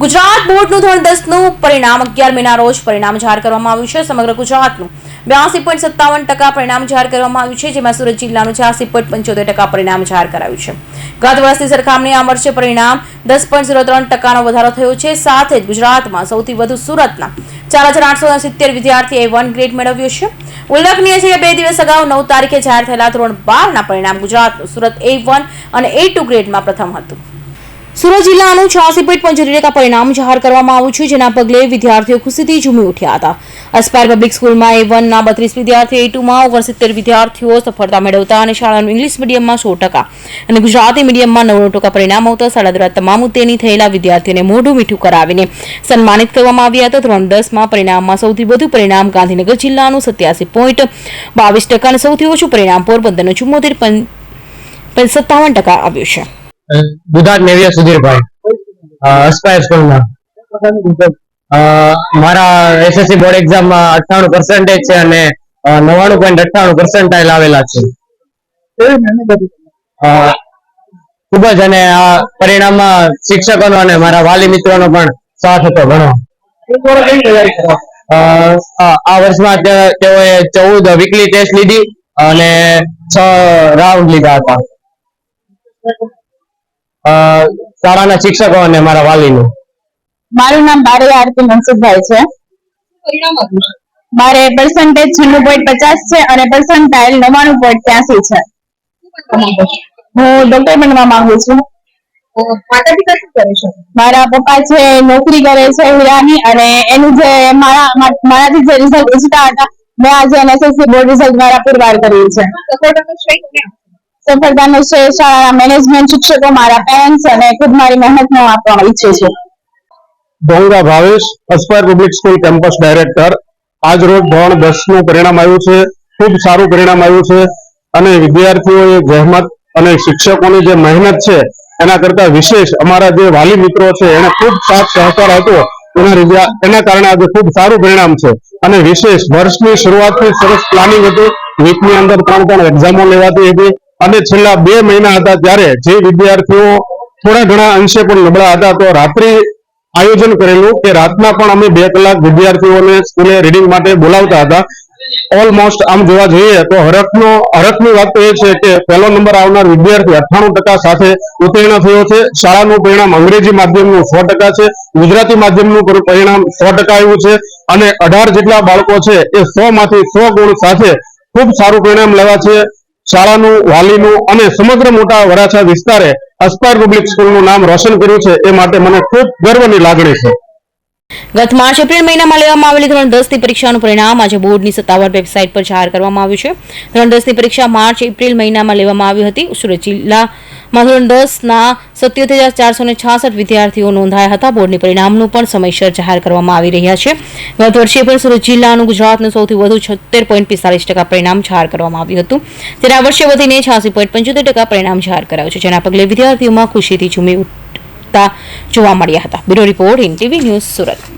ગુજરાત બોર્ડનું ધોરણ દસનું પરિણામ અગિયાર મેના રોજ પરિણામ જાહેર કરવામાં આવ્યું છે. સમગ્ર ગુજરાતનું બ્યાસી પોઈન્ટ સત્તાવન ટકા પરિણામ જાહેર કરવામાં આવ્યું છે, જેમાં સુરત જિલ્લાનું છ્યાસી પોઈન્ટ પંચોતેર ટકા પરિણામ જાહેર કરાયું છે. ગત વર્ષની સરખામણી આ વર્ષે પરિણામ દસ પોઈન્ટ ઝીરો ત્રણ ટકાનો વધારો થયો છે. સાથે જ ગુજરાતમાં સૌથી વધુ સુરતના ચાર હજાર આઠસો સિત્તેર વિદ્યાર્થીએ વન ગ્રેડ મેળવ્યો છે. ઉલ્લેખનીય છે કે બે દિવસ અગાઉ નવ તારીખે જાહેર થયેલા ધોરણ બારના પરિણામ ગુજરાતનું સુરત એ વન અને એ ટુ ગ્રેડમાં પ્રથમ હતું. સુરત જિલ્લાનું છ્યાસી પોઈન્ટ પંચોતેર પરિણામ જાહેર કરવામાં આવ્યું છે, જેના પગલે વિદ્યાર્થીઓ ખુશીથી ઝૂમી ઉઠ્યા હતા. અસ્પાયર પબ્લિક સ્કૂલમાં એ વનના બત્રીસ વિદ્યાર્થીઓ એ ટુમાં ઓગણસિત્તેર વિદ્યાર્થીઓ સફળતા મેળવતા અને શાળાનું ઇંગ્લિશ મીડિયમમાં સો ટકા અને ગુજરાતી મીડિયમમાં નવ્વાણું ટકા પરિણામ આવતા શાળા દ્વારા તમામ ઉત્તીર્ણ થયેલા વિદ્યાર્થીઓને મોઢું મીઠું કરાવીને સન્માનિત કરવામાં આવ્યા હતા. ધોરણ દસમાં પરિણામમાં સૌથી વધુ પરિણામ ગાંધીનગર જિલ્લાનું સત્યાસી પોઈન્ટ બાવીસ ટકા અને સૌથી ઓછું પરિણામ પોરબંદરનું ચુમ્મોતેર સત્તાવન ટકા આવ્યું છે. દુધાત નેવિયા સુધીરભાઈ. અસ્પાયર સ્કૂલમાં મારા એસએસસી બોર્ડ એક્ઝામમાં અઠ્ઠાણું પર્સન્ટેજ છે અને નવાણું પોઈન્ટ અઠ્ઠાણું પર્સન્ટાઇલ આવેલા છે. ખૂબ જ અને આ પરિણામમાં શિક્ષકોનો અને મારા વાલી મિત્રોનો પણ સાથ હતો ઘણો. આ વર્ષમાં તેઓએ ચૌદ વીકલી ટેસ્ટ લીધી અને છ રાઉન્ડ લીધા હતા. શાળાના શિક્ષકો અને મારા વાલીનું. મારું નામ બારૈયા આરતી મનસુખભાઈ છે. મારે પર્સન્ટેજ છન્નું પોઈન્ટ પચાસ છે અને પર્સન્ટાઇલ નવાણું પોઈન્ટ ત્યાસી છે. હું ડોક્ટર બનવા માંગુ છું. મારા પપ્પા છે, નોકરી કરે છે હીરાની અને એનું જે મારા, મારાથી જે રિઝલ્ટ ઈચ્છતા હતા, મેં આજે એનએસએસસી બોર્ડ રિઝલ્ટ દ્વારા પુરવાર કર્યું છે. સફળતાનો શ્રેય શાળાના મેનેજમેન્ટ શિક્ષકો મારા પેરેન્ટ્સ અને ખુદ મારી મહેનતનો આપવા ઈચ્છે છે. Dongra Bhavesh Aspire Public School campus director આજ રોજ ધોરણ દસનું પરિણામ આવ્યું છે, ખૂબ સારું પરિણામ આવ્યું છે. અને વિદ્યાર્થીઓએ જહેમત અને શિક્ષકોની જે મહેનત છે, એના કરતા વિશેષ અમારા જે વાલી મિત્રો છે, એને ખૂબ સાથ સહકાર આપ્યો એના રીતે એના કારણે આજે ખૂબ સારું પરિણામ છે. અને વિશેષ વર્ષની શરૂઆતથી સરસ પ્લાનિંગ હતું. વીકની અંદર ત્રણ ત્રણ એક્ઝામો લેવાતી હતી. અને છેલ્લા બે મહિના હતા ત્યારે જે વિદ્યાર્થીઓ થોડા ઘણા અંશે પણ નબળા હતા, તો રાત્રિ આયોજન કરેલું કે રાતના પણ અમે બે કલાક વિદ્યાર્થીઓને સ્કૂલે રીડિંગ માટે બોલાવતા હતા. ઓલમોસ્ટ આમ જોવા જઈએ તો હરખનો, હરખની વાત તો એ છે કે પહેલો નંબર આવનાર વિદ્યાર્થી અઠ્ઠાણું ટકા સાથે ઉત્તીર્ણ થયો છે. શાળાનું પરિણામ અંગ્રેજી માધ્યમનું સો ટકા છે. ગુજરાતી માધ્યમનું પરિણામ સો ટકા આવ્યું છે. અને અઢાર જેટલા બાળકો છે એ સો માંથી સો ગુણ સાથે ખૂબ સારું પરિણામ લેવા છે. શાળાનું, વાલીનું અને સમગ્ર મોટા વરાછા વિસ્તારે અસ્પાયર પબ્લિક સ્કૂલનું નામ રોશન કર્યું છે. એ માટે મને ખૂબ ગર્વની લાગણી છે. ગત માર્ચ એપ્રિલ મહિનામાં લેવામાં આવેલી ધોરણ દસની પરીક્ષાનું પરિણામ આજે બોર્ડની સત્તાવાર વેબસાઇટ પર જાહેર કરવામાં આવ્યું છે. ધોરણ દસની પરીક્ષા માર્ચ એપ્રિલ મહિનામાં લેવામાં આવી હતી. સુરત જિલ્લામાં ધોરણ દસના સત્યોતેર હજાર ચારસો ને છાસઠ વિદ્યાર્થીઓ નોંધાયા હતા. બોર્ડની પરિણામનું પણ સમયસર જાહેર કરવામાં આવી રહ્યા છે. ગત વર્ષે પણ સુરત જિલ્લાનું ગુજરાતનું સૌથી વધુ છોતેર પોઈન્ટ પિસ્તાલીસ ટકા પરિણામ જાહેર કરવામાં આવ્યું હતું. ત્યારે આ વર્ષે વધીને છ્યાસી પોઈન્ટ પંચોતેર ટકા પરિણામ જાહેર કરાયું છે, જેના પગલે વિદ્યાર્થીઓમાં ખુશીથી ઝૂમી ઉઠતા જોવા મળ્યા હતા. Bureau report in TV news Surat.